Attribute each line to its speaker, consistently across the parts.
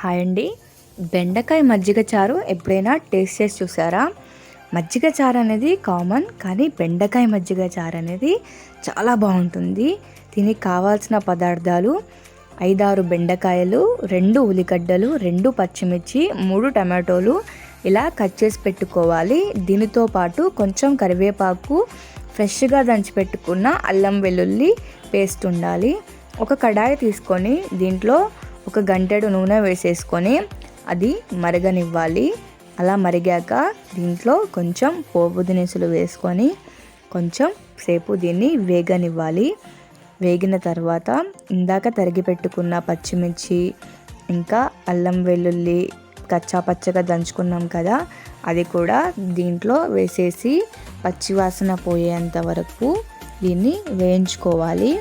Speaker 1: Hi అండి. బెండకాయ మజ్జిగ చారు ఎప్పుడైనా టేస్ట్ చేసి చూసారా? మజ్జిగ చారు అనేది కామన్ కానీ బెండకాయ మజ్జిగ చారు అనేది చాలా బాగుంటుంది. దీనికి కావాల్సిన పదార్థాలు ఐదారు బెండకాయలు రెండు ఉల్లిగడ్డలు రెండు పచ్చిమిర్చి మూడు టమాటోలు ఇలా కట్ చేసి పెట్టుకోవాలి. దీనితో పాటు కొంచెం కరివేపాకు ఫ్రెష్గా దంచి పెట్టుకున్న అల్లం వెల్లుల్లి పేస్ట్ ఉండాలి. ఒక కడాయి తీసుకొని దీంట్లో ఒక గంటెడు నూనె వేసేసుకొని అది మరగనివ్వాలి. అలా మరిగాక దీంట్లో కొంచెం పోపు దినుసులు వేసుకొని కొంచెం సేపు దీన్ని వేగనివ్వాలి. వేగిన తర్వాత ఇందాక తరిగి పెట్టుకున్న పచ్చిమిర్చి ఇంకా అల్లం వెల్లుల్లి కచ్చా పచ్చగా దంచుకున్నాం కదా అది కూడా దీంట్లో వేసేసి పచ్చివాసన పోయేంత వరకు దీన్ని వేయించుకోవాలి.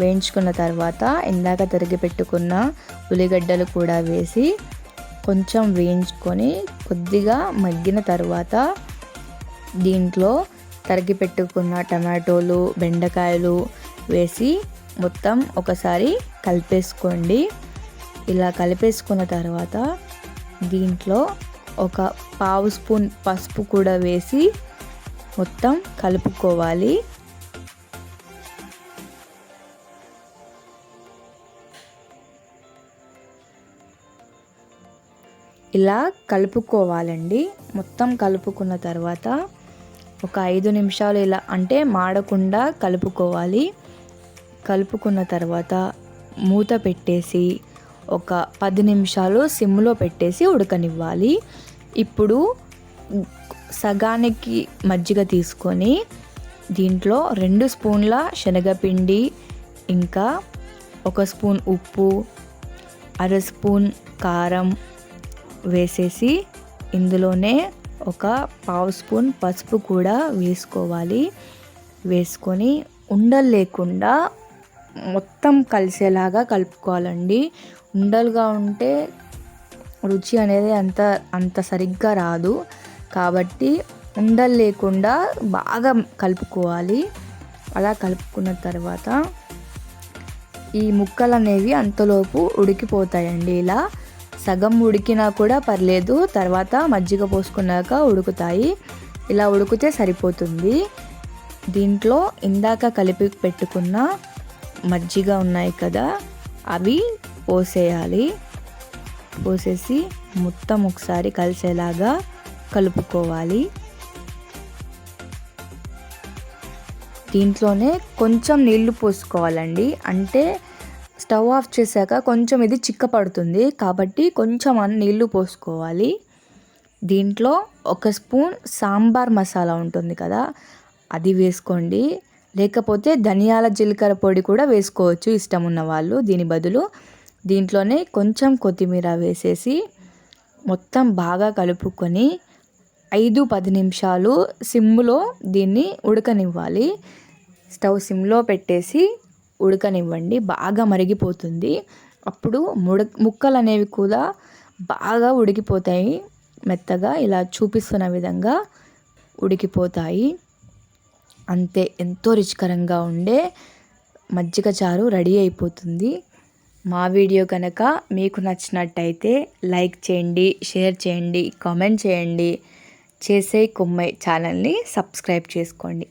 Speaker 1: వేయించుకున్న తర్వాత ఇందాక తరిగి పెట్టుకున్న ఉల్లిగడ్డలు కూడా వేసి కొంచెం వేయించుకొని కొద్దిగా మగ్గిన తర్వాత దీంట్లో తరిగి పెట్టుకున్న టమాటోలు బెండకాయలు వేసి మొత్తం ఒకసారి కలిపేసుకోండి. ఇలా కలిపేసుకున్న తర్వాత దీంట్లో ఒక పావు స్పూన్ పసుపు కూడా వేసి మొత్తం కలుపుకోవాలి. ఇలా కలుపుకోవాలండి. మొత్తం కలుపుకున్న తర్వాత ఒక ఐదు నిమిషాలు ఇలా అంటే మాడకుండా కలుపుకోవాలి. కలుపుకున్న తర్వాత మూత పెట్టేసి ఒక పది నిమిషాలు సిమ్లో పెట్టేసి ఉడకనివ్వాలి. ఇప్పుడు సగానికి మజ్జిగ తీసుకొని దీంట్లో రెండు స్పూన్ల శనగపిండి ఇంకా ఒక స్పూన్ ఉప్పు అర స్పూన్ కారం వేసేసి ఇందులోనే ఒక పావు స్పూన్ పసుపు కూడా వేసుకోవాలి. వేసుకొని ఉండలు లేకుండా మొత్తం కలిసేలాగా కలుపుకోవాలండి. ఉండలుగా ఉంటే రుచి అనేది అంత అంత సరిగ్గా రాదు. కాబట్టి ఉండలు లేకుండా బాగా కలుపుకోవాలి. అలా కలుపుకున్న తర్వాత ఈ ముక్కలు అనేవి అంతలోపు ఉడికిపోతాయండి ఇలా. సగం ఉడికినా కూడా పర్లేదు. తర్వాత మజ్జిగ పోసుకున్నాక ఉడుకుతాయి. ఇలా ఉడికితే సరిపోతుంది. దీంట్లో ఇందాక కలిపి పెట్టుకున్న మజ్జిగ ఉన్నాయి కదా అవి పోసేయాలి. పోసేసి మొత్తం ఒకసారి కలిసేలాగా కలుపుకోవాలి. దీంట్లోనే కొంచెం నీళ్ళు పోసుకోవాలండి. అంటే స్టవ్ ఆఫ్ చేశాక కొంచెం ఇది చిక్కపడుతుంది. కాబట్టి కొంచెం నీళ్ళు పోసుకోవాలి. దీంట్లో ఒక స్పూన్ సాంబార్ మసాలా ఉంటుంది కదా అది వేసుకోండి. లేకపోతే ధనియాల జీలకర్ర పొడి కూడా వేసుకోవచ్చు ఇష్టం ఉన్న వాళ్ళు. దీని బదులు దీంట్లోనే కొంచెం కొత్తిమీర వేసేసి మొత్తం బాగా కలుపుకొని ఐదు పది నిమిషాలు సిమ్లో దీన్ని ఉడకనివ్వాలి. స్టవ్ సిమ్లో పెట్టేసి ఉడకనివ్వండి. బాగా మరిగిపోతుంది. అప్పుడు ముడ ముక్కలు అనేవి కూడా బాగా ఉడికిపోతాయి. మెత్తగా ఇలా చూపిస్తున్న విధంగా ఉడికిపోతాయి. అంతే ఎంతో రుచికరంగా ఉండే మజ్జిగ చారు రెడీ అయిపోతుంది. మా వీడియో కనుక మీకు నచ్చినట్టయితే లైక్ చేయండి షేర్ చేయండి కామెంట్ చేయండి. చేసే కొమ్మై ఛానల్ని సబ్స్క్రైబ్ చేసుకోండి.